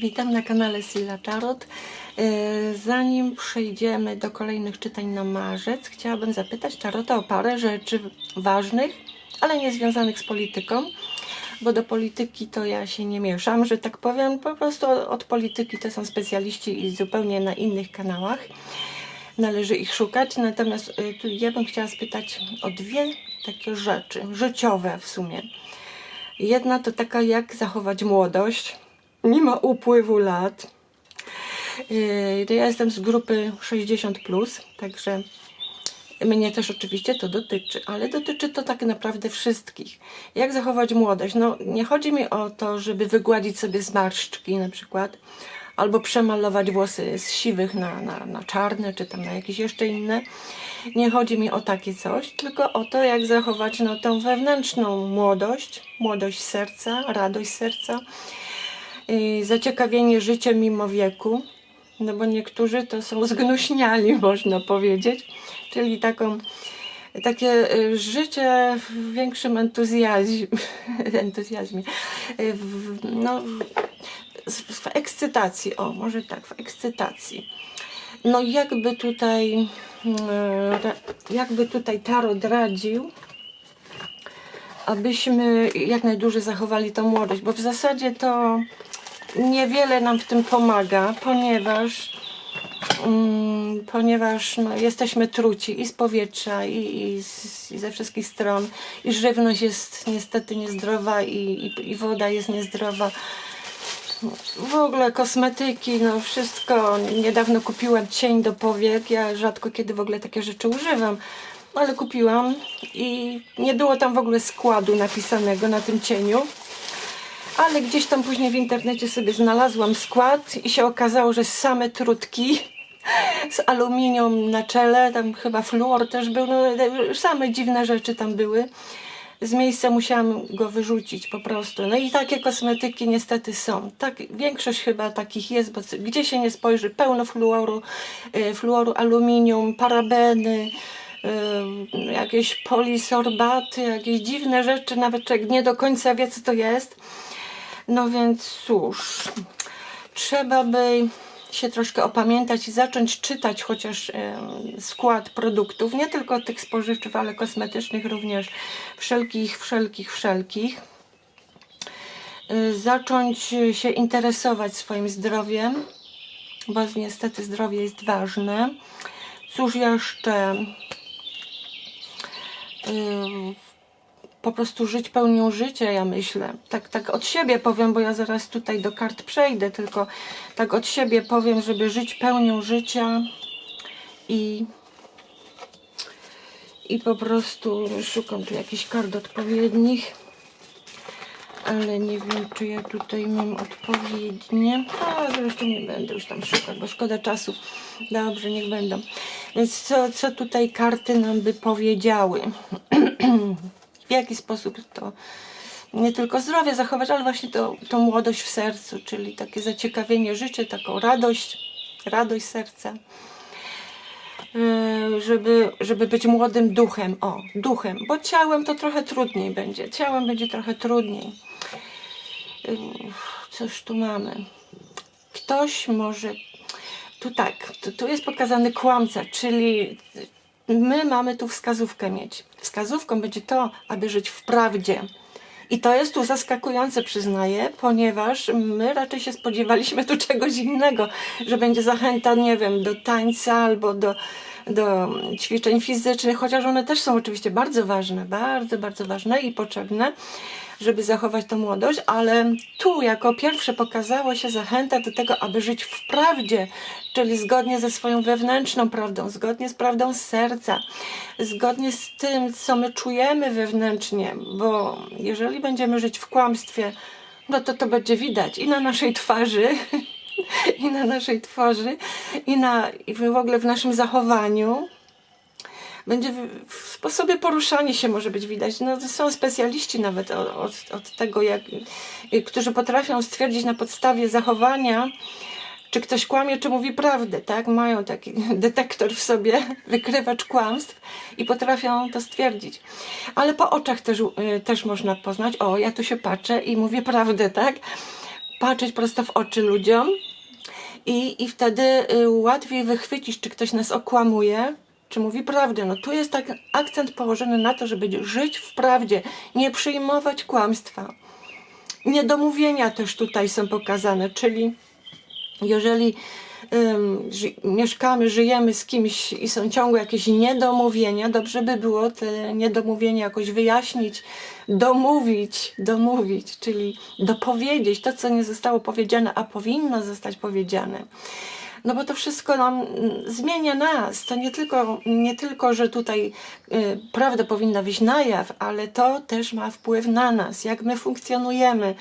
Witam na kanale Silla Tarot. E, Zanim przejdziemy do kolejnych czytań na marzec, chciałabym zapytać Tarota o parę rzeczy ważnych, ale nie związanych z polityką, bo do polityki to ja się nie mieszam, że tak powiem. Po prostu od polityki to są specjaliści i zupełnie na innych kanałach. Należy ich szukać. Natomiast e, tu ja bym chciała spytać o dwie takie rzeczy, życiowe w sumie. Jedna to taka, jak zachować młodość mimo upływu lat. Yy, Ja jestem z grupy 60, także mnie też oczywiście to dotyczy, ale dotyczy to tak naprawdę wszystkich. Jak zachować młodość? No, nie chodzi mi o to, żeby wygładzić sobie zmarszczki na przykład, albo przemalować włosy z siwych na, na, na czarne, czy tam na jakieś jeszcze inne. Nie chodzi mi o takie coś, tylko o to, jak zachować no, tą wewnętrzną młodość, młodość serca, radość serca, zaciekawienie życiem mimo wieku, no bo niektórzy to są zgnuśniali, można powiedzieć, czyli taką, takie y, życie w większym entuzjazmie, entuzjazmie y, w, no, w, ekscytacji, o może tak, w ekscytacji. No jakby tutaj, y, jakby tutaj Tarot radził, abyśmy jak najdłużej zachowali tą młodość, bo w zasadzie to niewiele nam w tym pomaga, ponieważ mm, ponieważ no, jesteśmy truci i z powietrza, i, i, z, i ze wszystkich stron, i żywność jest niestety niezdrowa, i, i, i woda jest niezdrowa. W ogóle kosmetyki, no wszystko. Niedawno kupiłam cień do powiek. Ja rzadko kiedy w ogóle takie rzeczy używam, ale kupiłam i nie było tam w ogóle składu napisanego na tym cieniu. Ale gdzieś tam później w internecie sobie znalazłam skład i się okazało, że same trutki z aluminium na czele, tam chyba fluor też był, no, same dziwne rzeczy tam były. Z miejsca musiałam go wyrzucić po prostu. No i takie kosmetyki niestety są. Tak, większość chyba takich jest, bo gdzie się nie spojrzy, pełno fluoru, y, fluoru aluminium, parabeny, y, jakieś polisorbaty, jakieś dziwne rzeczy, nawet człowiek nie do końca wie co to jest. No więc cóż, trzeba by się troszkę opamiętać i zacząć czytać chociaż skład produktów, nie tylko tych spożywczych, ale kosmetycznych również, wszelkich, wszelkich, wszelkich. Y, Zacząć się interesować swoim zdrowiem, bo niestety zdrowie jest ważne. Cóż jeszcze? Po prostu żyć pełnią życia, ja myślę. Tak, tak od siebie powiem, bo ja zaraz tutaj do kart przejdę, tylko tak od siebie powiem, żeby żyć pełnią życia i i po prostu szukam tu jakichś kart odpowiednich, ale nie wiem, czy ja tutaj mam odpowiednie. A, zresztą nie będę już tam szukać, bo szkoda czasu. Dobrze, niech będą. Więc co, co tutaj karty nam by powiedziały? w jaki sposób to nie tylko zdrowie zachować, ale właśnie to, tą młodość w sercu, czyli takie zaciekawienie życiem, taką radość, radość serca. Yy, Żeby, żeby być młodym duchem, o, duchem, bo ciałem to trochę trudniej będzie. Ciałem będzie trochę trudniej. Yy, Cóż tu mamy? Ktoś może. Tu tak, tu, tu jest pokazany kłamca, czyli my mamy tu wskazówkę mieć. Wskazówką będzie to, aby żyć w prawdzie. I to jest tu zaskakujące, przyznaję, ponieważ my raczej się spodziewaliśmy tu czegoś innego, że będzie zachęta, nie wiem, do tańca albo do, do ćwiczeń fizycznych, chociaż one też są oczywiście bardzo ważne, bardzo, bardzo ważne i potrzebne, żeby zachować tą młodość, ale tu jako pierwsze pokazało się zachęta do tego, aby żyć w prawdzie, czyli zgodnie ze swoją wewnętrzną prawdą, zgodnie z prawdą serca, zgodnie z tym, co my czujemy wewnętrznie, bo jeżeli będziemy żyć w kłamstwie, no to to będzie widać i na naszej twarzy, i na naszej twarzy, i, na, i w ogóle w naszym zachowaniu. Będzie w, w sposobie poruszania się może być widać. No, są specjaliści nawet od, od, tego, jak, którzy potrafią stwierdzić na podstawie zachowania, czy ktoś kłamie, czy mówi prawdę, tak? Mają taki detektor w sobie, wykrywacz kłamstw i potrafią to stwierdzić. Ale po oczach też, y, też można poznać, o, ja tu się patrzę i mówię prawdę, tak? patrzeć prosto w oczy ludziom i, i wtedy y, łatwiej wychwycić, czy ktoś nas okłamuje, czy mówi prawdę. No tu jest tak akcent położony na to, żeby żyć w prawdzie, nie przyjmować kłamstwa. Niedomówienia też tutaj są pokazane, czyli jeżeli ym, ży, mieszkamy, żyjemy z kimś i są ciągłe jakieś niedomówienia, dobrze by było te niedomówienia jakoś wyjaśnić, domówić, domówić, czyli dopowiedzieć to, co nie zostało powiedziane, a powinno zostać powiedziane. No bo to wszystko nam mm, zmienia nas. To nie tylko, nie tylko że tutaj y, prawda powinna wyjść na jaw, ale to też ma wpływ na nas, jak my funkcjonujemy.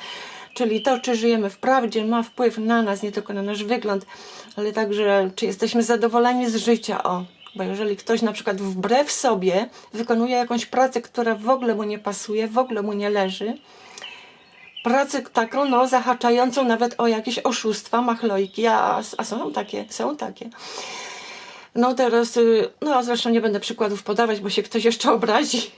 Czyli to, czy żyjemy w prawdzie, ma wpływ na nas, nie tylko na nasz wygląd, ale także, czy jesteśmy zadowoleni z życia. O, bo jeżeli ktoś na przykład wbrew sobie wykonuje jakąś pracę, która w ogóle mu nie pasuje, w ogóle mu nie leży, pracę taką, no, zahaczającą nawet o jakieś oszustwa, machlojki, a, a są takie, są takie. No teraz, y, no zresztą nie będę przykładów podawać, bo się ktoś jeszcze obrazi.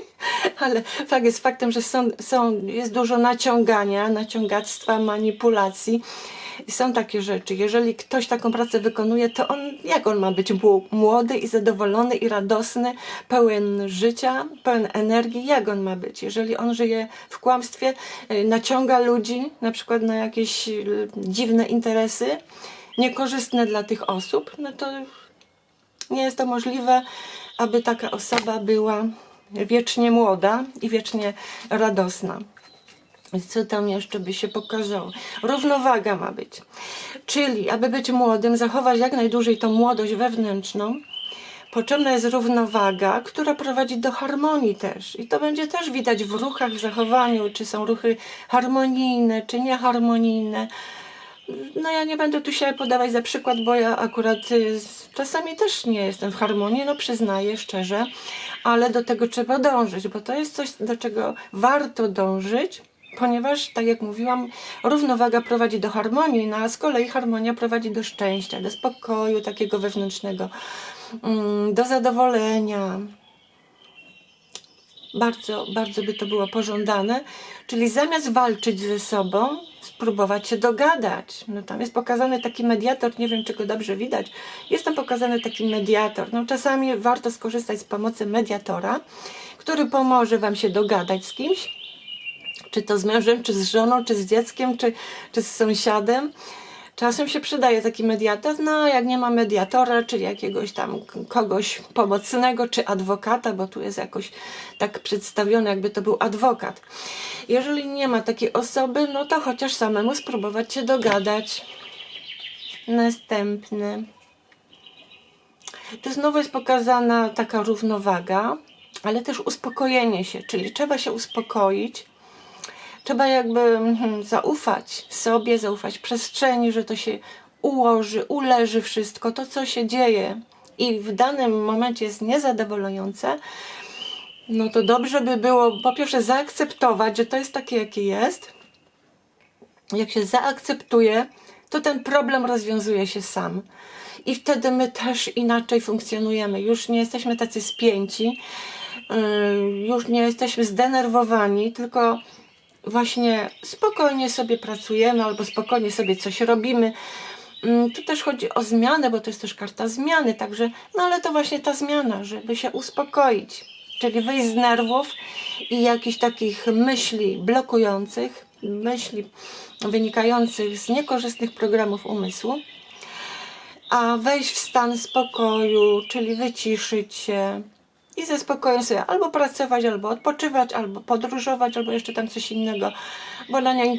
Ale fakt jest faktem, że są, są, jest dużo naciągania, naciągactwa, manipulacji. I są takie rzeczy. Jeżeli ktoś taką pracę wykonuje, to on, jak on ma być młody i zadowolony i radosny, pełen życia, pełen energii, jak on ma być? Jeżeli on żyje w kłamstwie, y, naciąga ludzi na przykład na jakieś y, dziwne interesy, niekorzystne dla tych osób, no to nie jest to możliwe, aby taka osoba była wiecznie młoda i wiecznie radosna. Co tam jeszcze by się pokazało? Równowaga ma być. Czyli, aby być młodym, zachować jak najdłużej tą młodość wewnętrzną, potrzebna jest równowaga, która prowadzi do harmonii też. I to będzie też widać w ruchach, w zachowaniu, czy są ruchy harmonijne, czy nieharmonijne. No ja nie będę tu się podawać za przykład, bo ja akurat y, czasami też nie jestem w harmonii, no przyznaję szczerze, ale do tego trzeba dążyć, bo to jest coś, do czego warto dążyć, ponieważ, tak jak mówiłam, równowaga prowadzi do harmonii, no a z kolei harmonia prowadzi do szczęścia, do spokoju takiego wewnętrznego, mm, do zadowolenia, bardzo, bardzo by to było pożądane. Czyli zamiast walczyć ze sobą, spróbować się dogadać. No tam jest pokazany taki mediator, nie wiem czy go dobrze widać. Jest tam pokazany taki mediator. No czasami warto skorzystać z pomocy mediatora, który pomoże wam się dogadać z kimś, czy to z mężem, czy z żoną, czy z dzieckiem, czy, czy z sąsiadem. Czasem się przydaje taki mediator, no jak nie ma mediatora, czy jakiegoś tam kogoś pomocnego, czy adwokata, bo tu jest jakoś tak przedstawione, jakby to był adwokat. Jeżeli nie ma takiej osoby, no to chociaż samemu spróbować się dogadać. Następny. Tu znowu jest pokazana taka równowaga, ale też uspokojenie się, czyli trzeba się uspokoić, trzeba jakby mhm, zaufać sobie, zaufać przestrzeni, że to się ułoży, uleży wszystko, to co się dzieje i w danym momencie jest niezadowalające, no to dobrze by było po pierwsze zaakceptować, że to jest takie, jakie jest. Jak się zaakceptuje, to ten problem rozwiązuje się sam. I wtedy my też inaczej funkcjonujemy. Już nie jesteśmy tacy spięci, yy, już nie jesteśmy zdenerwowani, tylko właśnie spokojnie sobie pracujemy albo spokojnie sobie coś robimy. Mm, Tu też chodzi o zmianę, bo to jest też karta zmiany, także, no ale to właśnie ta zmiana, żeby się uspokoić, czyli wyjść z nerwów i jakichś takich myśli blokujących, myśli wynikających z niekorzystnych programów umysłu, a wejść w stan spokoju, czyli wyciszyć się i ze spokojem sobie albo pracować, albo odpoczywać, albo podróżować, albo jeszcze tam coś innego. Bo na nie,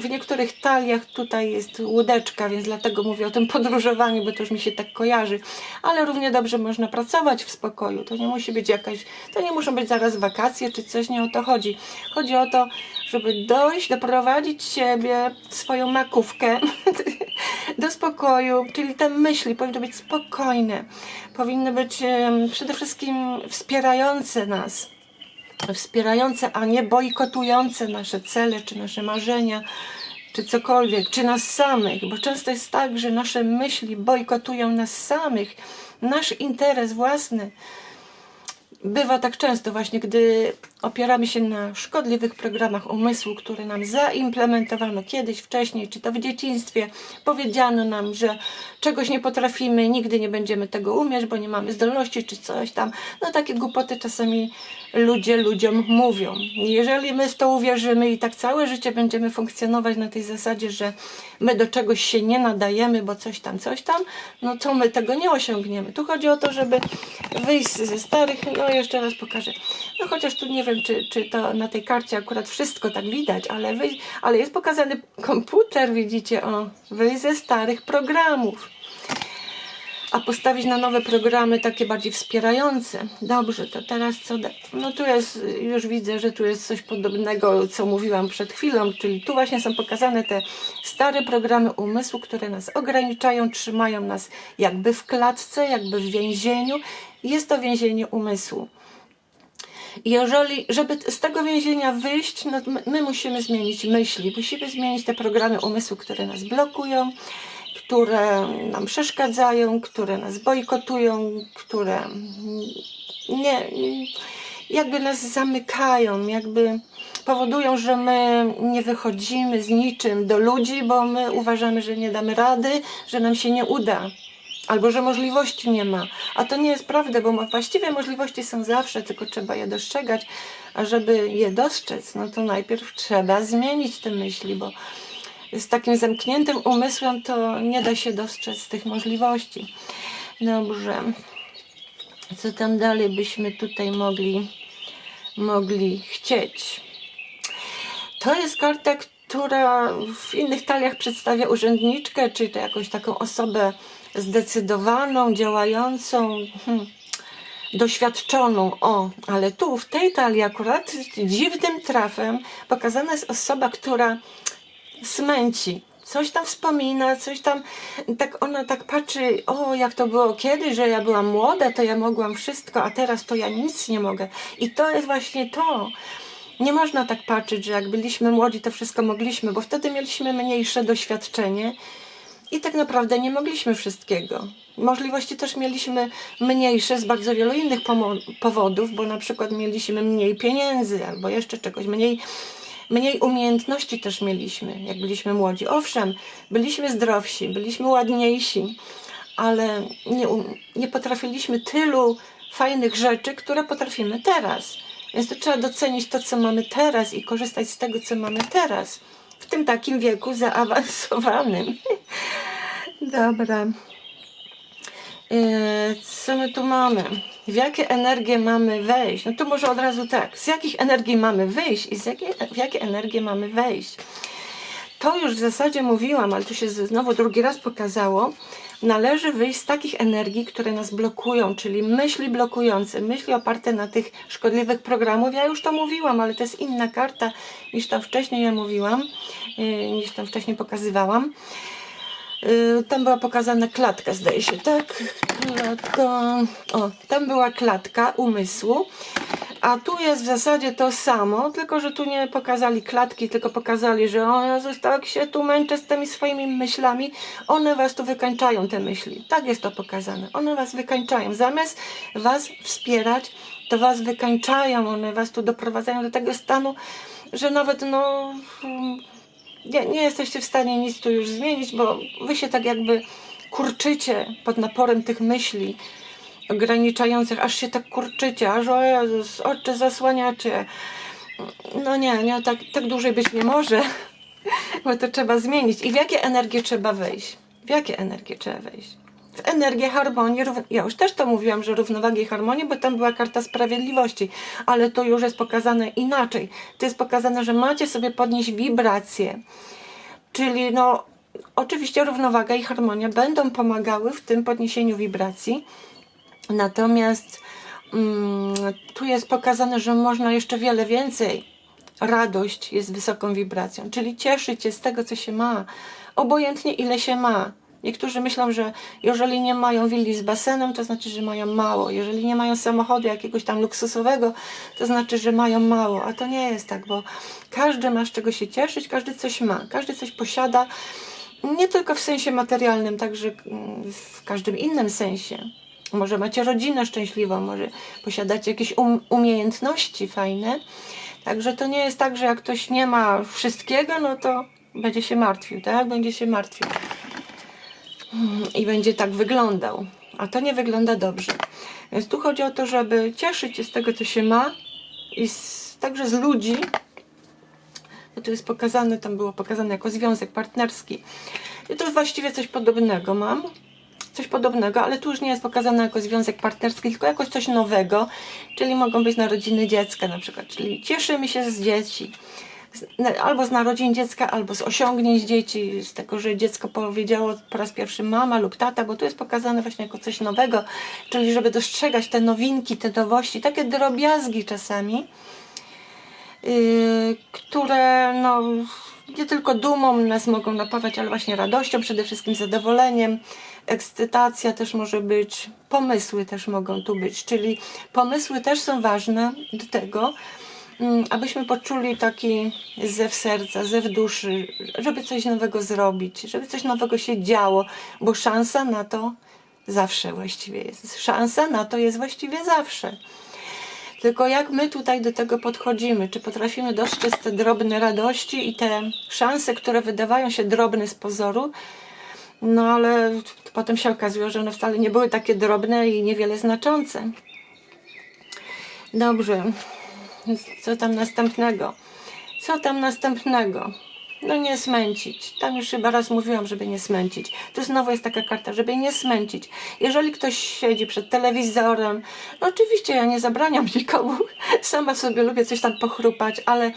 w niektórych taliach tutaj jest łódeczka, więc dlatego mówię o tym podróżowaniu, bo to już mi się tak kojarzy. Ale równie dobrze można pracować w spokoju. To nie musi być jakaś, to nie muszą być zaraz wakacje czy coś, nie o to chodzi. Chodzi o to, żeby dojść, doprowadzić siebie, swoją makówkę do spokoju, czyli te myśli powinny być spokojne, powinny być przede wszystkim wspierające nas, wspierające, a nie bojkotujące nasze cele, czy nasze marzenia, czy cokolwiek, czy nas samych, bo często jest tak, że nasze myśli bojkotują nas samych, nasz interes własny. Bywa tak często właśnie, gdy opieramy się na szkodliwych programach umysłu, które nam zaimplementowano kiedyś wcześniej, czy to w dzieciństwie. Powiedziano nam, że czegoś nie potrafimy, nigdy nie będziemy tego umieć, bo nie mamy zdolności, czy coś tam. No takie głupoty czasami ludzie ludziom mówią. Jeżeli my w to uwierzymy i tak całe życie będziemy funkcjonować na tej zasadzie, że my do czegoś się nie nadajemy, bo coś tam, coś tam, no to my tego nie osiągniemy. Tu chodzi o to, żeby wyjść ze starych, no jeszcze raz pokażę. No chociaż tu nie wiem, czy, czy to na tej karcie akurat wszystko tak widać, ale, wyjść, ale jest pokazany komputer, widzicie, o, wyjść ze starych programów a postawić na nowe programy takie bardziej wspierające. Dobrze, to teraz co? No tu jest, już widzę, że tu jest coś podobnego, co mówiłam przed chwilą, czyli tu właśnie są pokazane te stare programy umysłu, które nas ograniczają, trzymają nas jakby w klatce, jakby w więzieniu. Jest to więzienie umysłu. Jeżeli, żeby z tego więzienia wyjść, no my, my musimy zmienić myśli, musimy zmienić te programy umysłu, które nas blokują, które nam przeszkadzają, które nas bojkotują, które nie, jakby nas zamykają, jakby powodują, że my nie wychodzimy z niczym do ludzi, bo my uważamy, że nie damy rady, że nam się nie uda. Albo że możliwości nie ma. A to nie jest prawda, bo właściwie możliwości są zawsze, tylko trzeba je dostrzegać. A żeby je dostrzec, no to najpierw trzeba zmienić te myśli, bo z takim zamkniętym umysłem to nie da się dostrzec tych możliwości. Dobrze. Co tam dalej byśmy tutaj mogli, mogli chcieć? To jest karta, która w innych taliach przedstawia urzędniczkę, czy to jakąś taką osobę zdecydowaną, działającą, hmm, doświadczoną. O, ale tu w tej talii akurat dziwnym trafem pokazana jest osoba, która smęci. Coś tam wspomina, coś tam, tak ona tak patrzy, o jak to było kiedyś, że ja byłam młoda, to ja mogłam wszystko, a teraz to ja nic nie mogę. I to jest właśnie to. Nie można tak patrzeć, że jak byliśmy młodzi, to wszystko mogliśmy, bo wtedy mieliśmy mniejsze doświadczenie i tak naprawdę nie mogliśmy wszystkiego. Możliwości też mieliśmy mniejsze z bardzo wielu innych powodów, bo na przykład mieliśmy mniej pieniędzy albo jeszcze czegoś, mniej, mniej umiejętności też mieliśmy, jak byliśmy młodzi. Owszem, byliśmy zdrowsi, byliśmy ładniejsi, ale nie, nie potrafiliśmy tylu fajnych rzeczy, które potrafimy teraz. Więc to trzeba docenić to, co mamy teraz i korzystać z tego, co mamy teraz. W tym takim wieku zaawansowanym. Dobra. E, Co my tu mamy? W jakie energie mamy wejść? No to może od razu tak. Z jakich energii mamy wyjść i z jakie, w jakie energie mamy wejść? To już w zasadzie mówiłam, ale tu się znowu drugi raz pokazało. Należy wyjść z takich energii, które nas blokują, czyli myśli blokujące, myśli oparte na tych szkodliwych programów. Ja już to mówiłam, ale to jest inna karta niż tam wcześniej ja mówiłam, yy, niż tam wcześniej pokazywałam. Yy, Tam była pokazana klatka, zdaje się, tak? Klatka. O, tam była klatka umysłu. A tu jest w zasadzie to samo, tylko że tu nie pokazali klatki, tylko pokazali, że o Jezus, tak się tu męczę z tymi swoimi myślami. One was tu wykańczają, te myśli. Tak jest to pokazane. One was wykańczają. Zamiast was wspierać, to was wykańczają. One was tu doprowadzają do tego stanu, że nawet no... nie, nie jesteście w stanie nic tu już zmienić, bo wy się tak jakby kurczycie pod naporem tych myśli ograniczających, aż się tak kurczycie, aż o Jezus, oczy zasłaniacie. No nie, nie, tak, tak dłużej być nie może, bo to trzeba zmienić. I w jakie energie trzeba wejść? W jakie energie trzeba wejść? W energię harmonii, ja już też to mówiłam, że równowagi i harmonii, bo tam była karta sprawiedliwości, ale to już jest pokazane inaczej. To jest pokazane, że macie sobie podnieść wibracje, czyli no oczywiście równowaga i harmonia będą pomagały w tym podniesieniu wibracji, Natomiast mm, tu jest pokazane, że można jeszcze wiele więcej. Radość jest wysoką wibracją, czyli cieszyć się z tego, co się ma, obojętnie ile się ma. Niektórzy myślą, że jeżeli nie mają willi z basenem, to znaczy, że mają mało. Jeżeli nie mają samochodu jakiegoś tam luksusowego, to znaczy, że mają mało. A to nie jest tak, bo każdy ma z czego się cieszyć, każdy coś ma, każdy coś posiada. Nie tylko w sensie materialnym, także mm, w każdym innym sensie. Może macie rodzinę szczęśliwą, może posiadacie jakieś um, umiejętności fajne. Także to nie jest tak, że jak ktoś nie ma wszystkiego, no to będzie się martwił, tak? Będzie się martwił. I będzie tak wyglądał. A to nie wygląda dobrze. Więc tu chodzi o to, żeby cieszyć się z tego, co się ma i z, także z ludzi, bo tu jest pokazane, tam było pokazane jako związek partnerski. I to właściwie coś podobnego mam. Coś podobnego, ale tu już nie jest pokazane jako związek partnerski, tylko jako coś nowego, czyli mogą być narodziny dziecka na przykład, czyli cieszymy się z dzieci. Albo z narodzin dziecka, albo z osiągnięć dzieci, z tego, że dziecko powiedziało po raz pierwszy mama lub tata, bo tu jest pokazane właśnie jako coś nowego, czyli żeby dostrzegać te nowinki, te nowości, takie drobiazgi czasami, yy, które no, nie tylko dumą nas mogą napawać, ale właśnie radością, przede wszystkim zadowoleniem. Ekscytacja też może być, pomysły też mogą tu być, czyli pomysły też są ważne do tego, mm, abyśmy poczuli taki zew serca, zew duszy, żeby coś nowego zrobić, żeby coś nowego się działo, bo szansa na to zawsze właściwie jest. Szansa na to jest właściwie zawsze. Tylko jak my tutaj do tego podchodzimy? Czy potrafimy dostrzec te drobne radości i te szanse, które wydawają się drobne z pozoru, no ale potem się okazuje, że one wcale nie były takie drobne i niewiele znaczące. Dobrze. Co tam następnego? Co tam następnego? No nie smęcić. Tam już chyba raz mówiłam, żeby nie smęcić. Tu znowu jest taka karta, żeby nie smęcić. Jeżeli ktoś siedzi przed telewizorem, no oczywiście ja nie zabraniam nikomu. Sama sobie lubię coś tam pochrupać, ale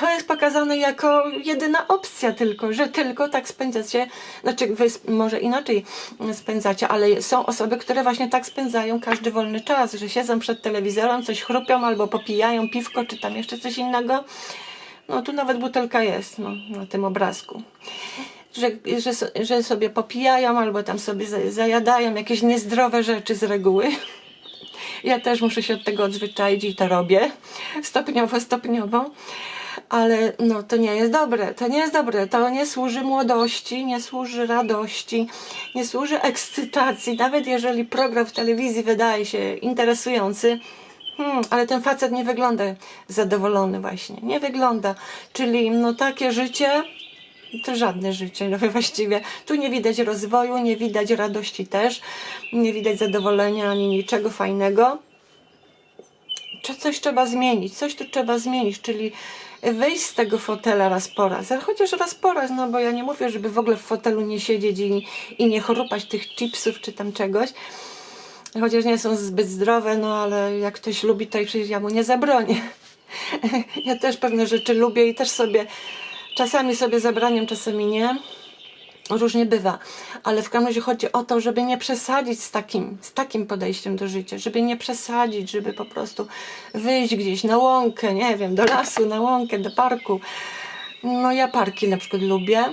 to jest pokazane jako jedyna opcja tylko, że tylko tak spędzacie, znaczy wy może inaczej spędzacie, ale są osoby, które właśnie tak spędzają każdy wolny czas, że siedzą przed telewizorem, coś chrupią albo popijają piwko, czy tam jeszcze coś innego. No tu nawet butelka jest no, na tym obrazku. Że, że, że sobie popijają albo tam sobie za- zajadają jakieś niezdrowe rzeczy z reguły. Ja też muszę się od tego odzwyczaić i to robię stopniowo, stopniowo. Ale no to nie jest dobre, to nie jest dobre, to nie służy młodości, nie służy radości, nie służy ekscytacji, nawet jeżeli program w telewizji wydaje się interesujący, Hmm, ale ten facet nie wygląda zadowolony właśnie. Nie wygląda. Czyli no takie życie to żadne życie no właściwie. Tu nie widać rozwoju, nie widać radości też, nie widać zadowolenia ani niczego fajnego. Coś trzeba zmienić, coś tu trzeba zmienić, czyli wyjść z tego fotela raz po raz, ale chociaż raz po raz, no bo ja nie mówię, żeby w ogóle w fotelu nie siedzieć i, i nie chrupać tych chipsów czy tam czegoś, chociaż nie są zbyt zdrowe, no ale jak ktoś lubi, to i przecież ja mu nie zabronię. Ja też pewne rzeczy lubię i też sobie czasami sobie zabraniam, czasami nie. Różnie bywa, ale w każdym razie chodzi o to, żeby nie przesadzić z takim, z takim podejściem do życia, żeby nie przesadzić, żeby po prostu wyjść gdzieś na łąkę, nie wiem, do lasu, na łąkę, do parku. No ja parki na przykład lubię,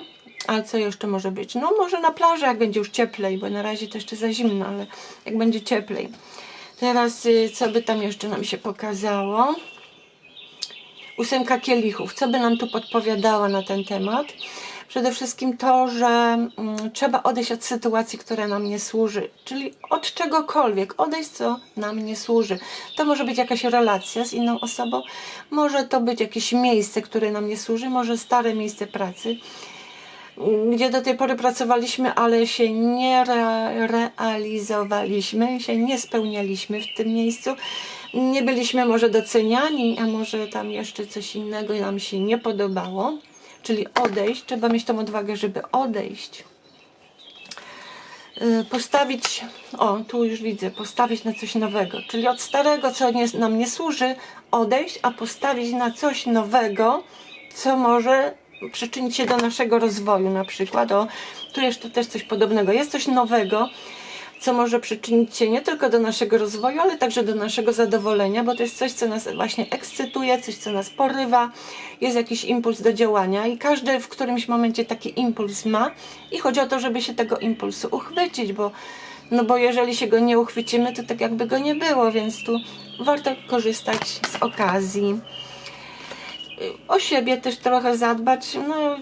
ale co jeszcze może być? No może na plaży, jak będzie już cieplej, bo na razie to jeszcze za zimno, ale jak będzie cieplej. Teraz y, co by tam jeszcze nam się pokazało? ósemka kielichów. Co by nam tu podpowiadała na ten temat? Przede wszystkim to, że mm, trzeba odejść od sytuacji, która nam nie służy, czyli od czegokolwiek, odejść, co nam nie służy. To może być jakaś relacja z inną osobą, może to być jakieś miejsce, które nam nie służy, może stare miejsce pracy, mm, gdzie do tej pory pracowaliśmy, ale się nie re realizowaliśmy, się nie spełnialiśmy w tym miejscu. Nie byliśmy może doceniani, a może tam jeszcze coś innego nam się nie podobało. Czyli odejść, trzeba mieć tą odwagę, żeby odejść. Y, Postawić, o tu już widzę, postawić na coś nowego, czyli od starego, co nie, nam nie służy, odejść, a postawić na coś nowego, co może przyczynić się do naszego rozwoju na przykład. O, tu jeszcze też coś podobnego. Jest coś nowego, co może przyczynić się nie tylko do naszego rozwoju, ale także do naszego zadowolenia, bo to jest coś, co nas właśnie ekscytuje, coś, co nas porywa, jest jakiś impuls do działania i każdy w którymś momencie taki impuls ma i chodzi o to, żeby się tego impulsu uchwycić, bo no bo jeżeli się go nie uchwycimy, to tak jakby go nie było, więc tu warto korzystać z okazji. O siebie też trochę zadbać, no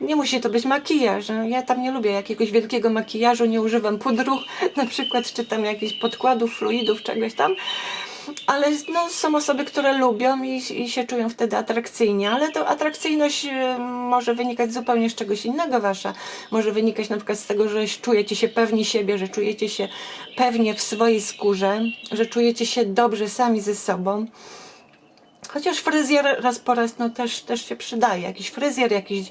Nie musi to być makijaż. no. Ja tam nie lubię jakiegoś wielkiego makijażu, nie używam pudru na przykład, czy tam jakichś podkładów, fluidów, czegoś tam. Ale no, są osoby, które lubią i, i się czują wtedy atrakcyjnie, ale to atrakcyjność e, może wynikać zupełnie z czegoś innego wasza. Może wynikać na przykład z tego, że czujecie się pewni siebie, że czujecie się pewnie w swojej skórze, że czujecie się dobrze sami ze sobą. Chociaż fryzjer raz po raz no, też, też się przydaje. Jakiś fryzjer, jakiś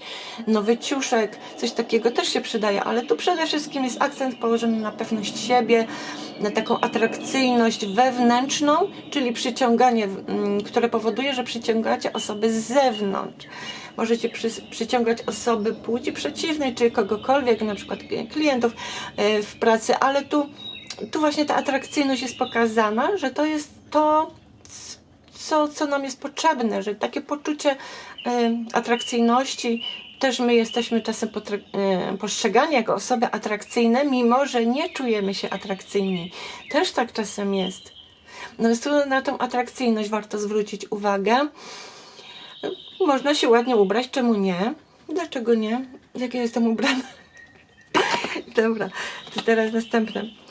nowy ciuszek, coś takiego też się przydaje, ale tu przede wszystkim jest akcent położony na pewność siebie, na taką atrakcyjność wewnętrzną, czyli przyciąganie, mm, które powoduje, że przyciągacie osoby z zewnątrz. Możecie przy, przyciągać osoby płci przeciwnej, czy kogokolwiek, na przykład klientów e, w pracy, ale tu, tu właśnie ta atrakcyjność jest pokazana, że to jest to, co, co nam jest potrzebne, że takie poczucie y, atrakcyjności, też my jesteśmy czasem y, postrzegani jako osoby atrakcyjne, mimo że nie czujemy się atrakcyjni. Też tak czasem jest. No więc tu na tą atrakcyjność warto zwrócić uwagę. Można się ładnie ubrać, czemu nie? Dlaczego nie? Jak ja jestem ubrana? Dobra, to teraz następne.